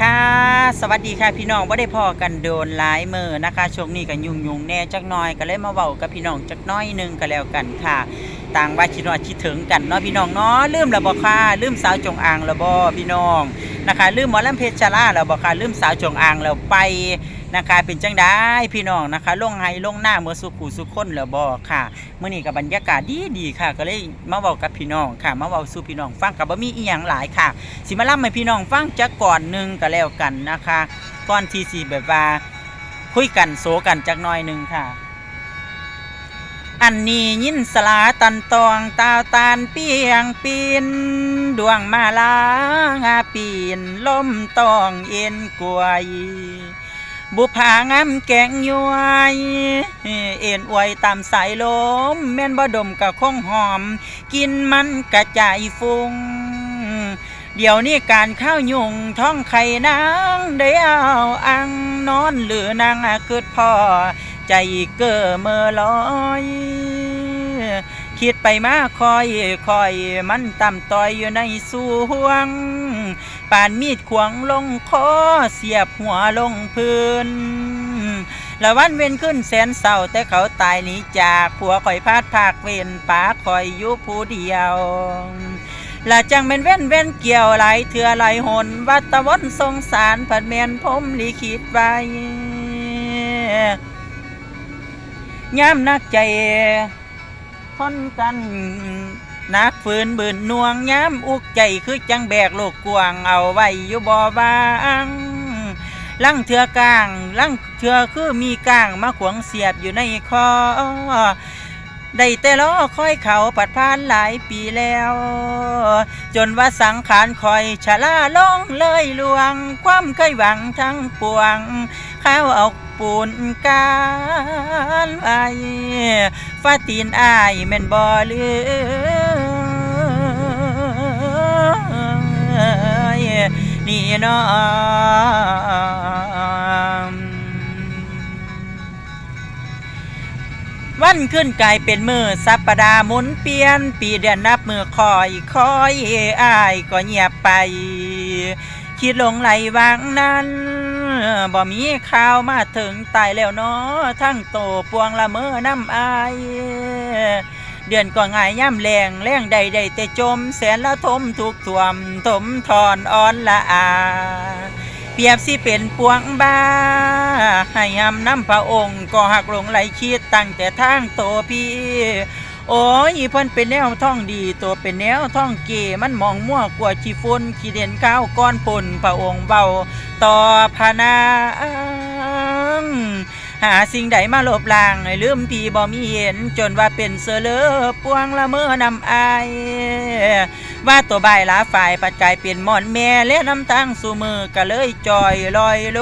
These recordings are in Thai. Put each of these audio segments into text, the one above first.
ค่ะ สวัสดีค่ะพี่น้องว่าได้พอกันโดนหลายมือนะคะช่วงนี้กันยุ่งยุงแน่จักน้อยก็เลยมาเว้ากับพี่น้องจักน้อยนึงก็แล้วกันค่ะ ต่างว่าชินว่าคิดถึงกันเนาะพี่น้องเนาะลืมละบ่ค่ะลืมสาวจงอางละบ่พี่น้อง นะคะลืมหมอลำเพชรชราแล้วบ่ค่ะลืมสาวจงอางแล้วไปนะคะเป็นจังได้พี่น้องนะคะลงไห้ลงหน้าเมื่อสุขูสุขคนแล้วบ่ค่ะเมื้อนี้ก็บบรรยากาศดีดีค่ะ ก็เลยมาเว้ากับพี่น้องค่ะ มาเว้าสู่พี่น้องฟังก็บ่มีอีหยังหลายค่ะ สิมาล่ำให้พี่น้องฟังจักก่อนหนึ่งก็แล้วกันนะคะก่อนที่สิแบบว่าคุยกันโซกันจักน่อยหนึ่งค่ะ อันนี้ยินสลาตันตองตาวตานเปียงปีนดวงมาลางาปีนล่มตองเอ็นกวยบุพางามแกงย้วยเอ็นอวยตามสายลมแม่นบ่ดมกะคงหอม กินมันกระจายฟุงเดี๋ยวนี้การข้าวยุงท้องไข่นางได้เอาอังนอนหรือนางอาคืดพ่อ ใจเก้อเมื่อลอยคิดไปมาคอยคอยมันต่ำต่อยอยู่ในสวง ปานมีดขวงลงคอเสียบหัวลงพื้นละวันเว้นขึ้นแสนเศร้าแต่เขาตายหนีจากผัวคอยพาดภาคเวนป้าคอยอยู่ผู้เดียวละจังเป็นเว้นเว้นเกี่ยวไหลเถื่อไหลหนวัดตะวันสงสารผัดเมียนพมลิขิตไว้ ย้ำนักใจทนกันนักฝืนบืนน่วงย้ำอุกใจคือจังแบกโลกกวางเอาไว้อยู่บ่อบางลังเถื่อกลางลังเถื่อคือมีกลางมาขวงเสียบอยู่ในคอ ได้แต่ล้อคอยเขาปัดผ่านหลายปีแล้ว จนว่าสังขารคอยชะลาลงเลยลวง ความเคยหวังทั้งปวง ข้าวเอาปูนการไว้ฟาตีนอายแม่นบ่เลือยนี่เน้อง วันขึ้นกลายเป็นมือสัปดาห์หมุนเปลี่ยน ปีเดือนนับมือคอยคอยอายก็เงียบไป คิดลงไหลวางนั้นบ่มีข่าวมาถึงตายแล้วเนาะทั้งโตปวงละเมอน้ำอายเดือนก็ง่ายย่ำแรงแรงใดใดๆแต่จม แสนละทมทุกท่วมถมทอนอ่อนละอา เปรียบสิเป็นปวงบ้า ให้ยำน้ำพระองค์ ก็หักหลงไหลคิดตั้งแต่ทางโตพี่โอ้ยเพิ่นเป็นแนวท่องดีตัวเป็นแนวท่องเกมันมองมั่วกว่าขี้ฝุ่นขี้เด่นข้าวก้อนผลพระองค์เบาต่อพนางหาสิ่งใดมาลบล้างให้ลืมพี่บ่มีเห็น จนว่าเป็นเสือเลอปวงละเมอนำอายว่าตัวใบลาฝ่ายปัดกลายเป็นหมอนแม่และน้ำตั้งสู่มือก็เลยจอยลอยล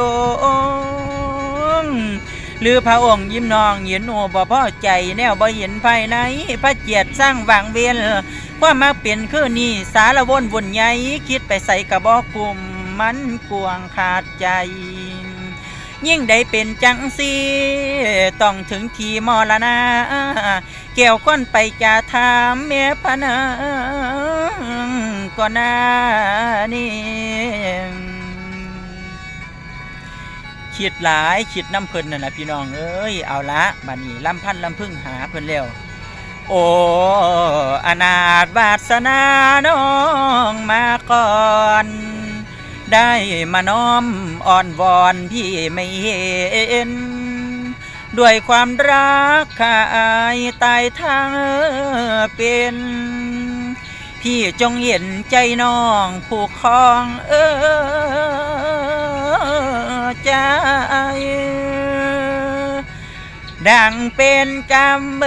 ง หรือพระองค์ยิ้มนองเห็นโอบ่พอใจแนวบ่เห็นภายในพระเจียดสร้างวางเวียนความมักเปลี่ยนคือนี่สารวนวุ่นใหญ่คิดไปใส่กระบอกกลุ่มมันกวงขาดใจ ยิ่งได้เป็นจังสีต้องถึงทีมรณะเกี่ยวก้นไปจะถามเมียพนางก็นานี่ คิดหลายคิดน้ำเพิ่นนั่นนะพี่น้องเอ้ยเอาละบัดนี้ลำพันลำพึ่งหาเพิ่นแล้วโอ้อนาถวาสนาน้องมาก่อน ได้มาน้อมอ่อนวอนพี่ไม่เห็น ด้วยความรักข้าอายตายทางเป็น พี่จงเห็นใจน้องผู้คองเออ ใจ ดังเป็นกำเบ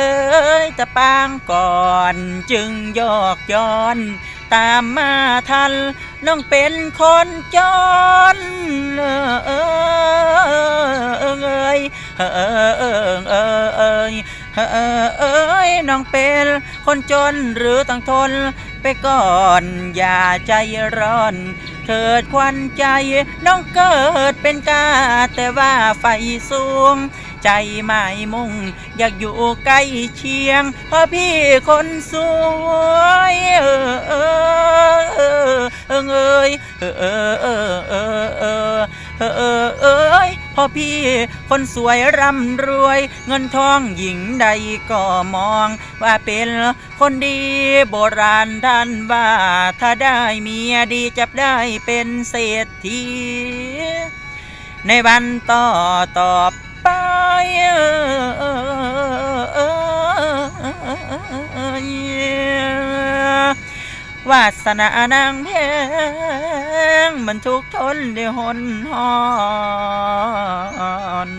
ยตะปางก่อนจึงยอกย้อน ตามมาทันน้องเป็นคนจนเออเอยเออเออเออเอยเออเอยน้องเป็นคนจนหรือต้องทนไปก่อนอย่าใจร้อน เถิดควันใจ น้องเกิดเป็นกาแต่ว่าไฟสูง ใจไม่มุ่ง อยากอยู่ใกล้เชียง เพราะพี่คนสวยเออเออเออเออเออเออเออเออเออ พ่อพี่คนสวยร่ำรวย เงินทองหญิงใดก็มอง ว่าเป็นคนดีโบราณท่านว่า ถ้าได้เมียดีจับได้เป็นเศรษฐีในวันต่อต่อไปวาสนานางแพ งบรรทุกทนได้หนหอน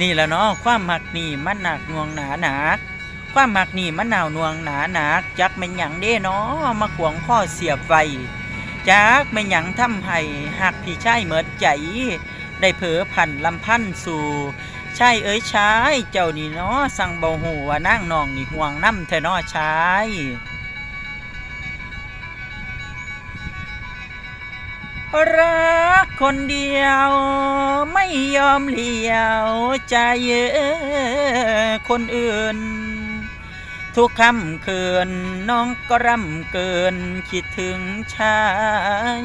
นี่แหละเนาะความหักนี่มันหนักหน่วงหนาหนักความหักนี่มันหนาวหน่วงหนาหนักจักเป็นหยังเด้เนาะมาขวงข้อเสียบไว้จักไม่หยังทำให้หักพี่ชายเหมิดใจ ได้เผลอพันลำพันสู่ชายเอ้ยชาย เจ้านี่เนาะสั่งเบาหูว่านั่งนองนี่ห่วงน้ำเธอเนาะชาย รักคนเดียว ไม่ยอมเลี้ยวใจคนอื่น ทุกค่ำคืนน้องก็ร่ำเกินคิดถึงชาย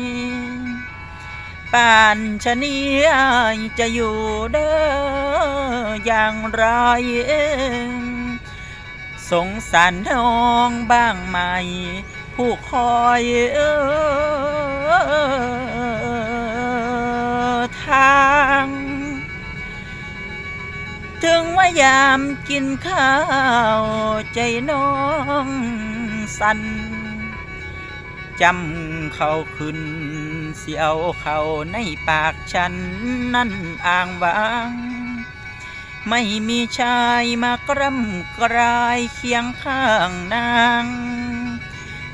ป่านชะนีจะอยู่เด้ออย่างไรสงสารน้องบ้างไหม ผู้คอยเออายามกินข้าว ใจน้องสันจำเขาขึ้นเสียวเขาในปากฉันนั่นอ่างวาง ไม่มีชายมากร่ำกรายเคียงข้างนาง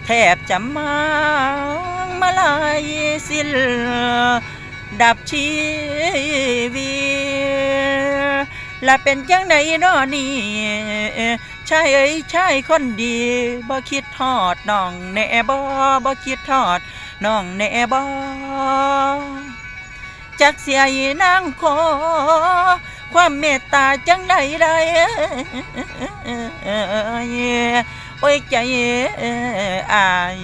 แทบจะมามาลายสิ้นดับชีวิต และเป็นจังไดนอนี่ชายเอ้ยชายคนดีบ่คิดทอดน้องแน่บ่บ่คิดทอดน้องแน่บ่จักเสียอีนางขอความเมตตาจังใดได้โอ้ยใจอาย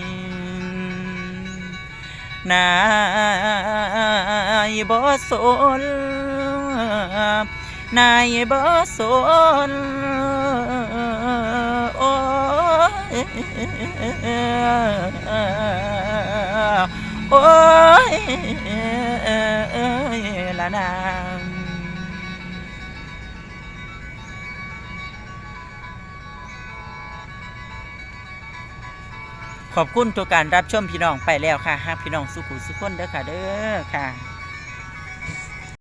นายบ่สน นายบ่สนโอ้ยโอ้ยละนางขอบคุณทุกการรับชมพี่น้องไปแล้วค่ะหากพี่น้องสุขุสุขคนเด้อค่ะเด้อค่ะ